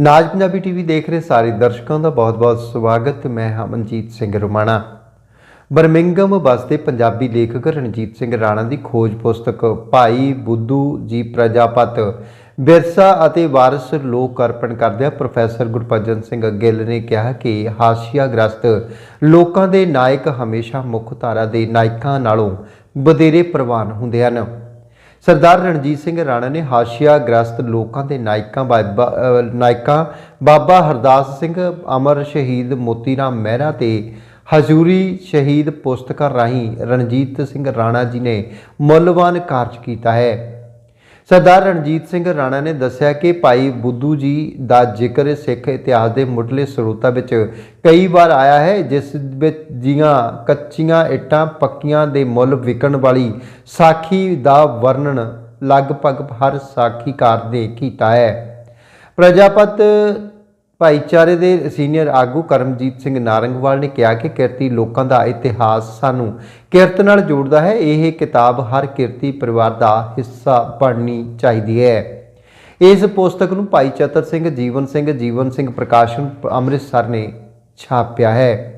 ਨਾਜ Punjabi TV ਦੇਖ ਰਹੇ ਸਾਰੇ ਦਰਸ਼ਕਾਂ ਦਾ ਬਹੁਤ-ਬਹੁਤ ਸਵਾਗਤ ਮੈਂ ਹਾਂ ਮਨਜੀਤ ਸਿੰਘ ਰੁਮਾਣਾ। ਬਰਮਿੰਗਮ ਵਸਦੇ ਪੰਜਾਬੀ ਲੇਖਕ ਰਣਜੀਤ ਸਿੰਘ ਰਾਣਾ ਦੀ ਖੋਜ ਪੁਸਤਕ ਭਾਈ ਬੁੱਧੂ ਜੀ ਪ੍ਰਜਾਪਤ ਵਿਰਸਾ ਅਤੇ ਵਾਰਸ ਲੋਕ ਅਰਪਣ ਕਰਦਿਆਂ ਪ੍ਰੋਫੈਸਰ ਗੁਰਪਜਨ ਸਿੰਘ ਗਿੱਲ ਨੇ ਕਿਹਾ ਕਿ ਹਾਸ਼ੀਆਗ੍ਰਸਤ ਲੋਕਾਂ ਦੇ ਨਾਇਕ ਹਮੇਸ਼ਾ ਮੁੱਖ ਧਾਰਾ ਦੇ ਨਾਇਕਾਂ ਨਾਲੋਂ ਵਧੇਰੇ ਪ੍ਰਵਾਨ ਹੁੰਦੇ ਹਨ। ਸਰਦਾਰ ਰਣਜੀਤ ਸਿੰਘ ਰਾਣਾ ਨੇ ਹਾਸ਼ੀਆ ਗ੍ਰਸਤ ਲੋਕਾਂ ਦੇ ਨਾਇਕਾਂ ਬਾਬਾ ਨਾਇਕਾਂ ਬਾਬਾ ਹਰਦਾਸ ਸਿੰਘ ਅਮਰ ਸ਼ਹੀਦ ਮੋਤੀ ਰਾਮ ਮਹਿਰਾ ਤੇ ਹਜ਼ੂਰੀ ਸ਼ਹੀਦ ਪੁਸਤਕਾਂ ਰਾਹੀਂ ਰਣਜੀਤ ਸਿੰਘ ਰਾਣਾ ਜੀ ਨੇ ਮੁੱਲਵਾਨ ਕਾਰਜ ਕੀਤਾ ਹੈ। ਸਰਦਾਰ ਰਣਜੀਤ ਸਿੰਘ ਰਾਣਾ ਨੇ ਦੱਸਿਆ ਕਿ ਭਾਈ ਬੁੱਧੂ ਜੀ ਦਾ ਜ਼ਿਕਰ ਸਿੱਖ ਇਤਿਹਾਸ ਦੇ ਮੁੱਢਲੇ ਸਰੋਤਾਂ ਵਿੱਚ ਕਈ ਵਾਰ ਆਇਆ ਹੈ, ਜਿਸ ਵਿੱਚ ਜੀਆਂ ਕੱਚੀਆਂ ਇੱਟਾਂ ਪੱਕੀਆਂ ਦੇ ਮੁੱਲ ਵਿਕਣ ਵਾਲੀ ਸਾਖੀ ਦਾ ਵਰਣਨ ਲਗਭਗ ਹਰ ਸਾਖੀਕਾਰ ਨੇ ਕੀਤਾ ਹੈ। ਪ੍ਰਜਾਪਤ ਭਾਈਚਾਰੇ ਦੇ ਸੀਨੀਅਰ ਆਗੂ ਕਰਮਜੀਤ ਸਿੰਘ ਨਾਰੰਗਵਾਲ ਨੇ ਕਿਹਾ ਕਿ ਕਿਰਤੀ ਲੋਕਾਂ ਦਾ ਇਤਿਹਾਸ ਸਾਨੂੰ ਕਿਰਤ ਨਾਲ ਜੋੜਦਾ ਹੈ। ਇਹ ਕਿਤਾਬ ਹਰ ਕਿਰਤੀ ਪਰਿਵਾਰ ਦਾ ਹਿੱਸਾ ਬਣਨੀ ਚਾਹੀਦੀ ਹੈ। ਇਸ ਪੁਸਤਕ ਨੂੰ ਭਾਈ ਚਤਰ ਸਿੰਘ, ਜੀਵਨ ਸਿੰਘ ਜੀਵਨ ਸਿੰਘ ਪ੍ਰਕਾਸ਼ਨ ਅੰਮ੍ਰਿਤਸਰ ਨੇ ਛਾਪਿਆ ਹੈ।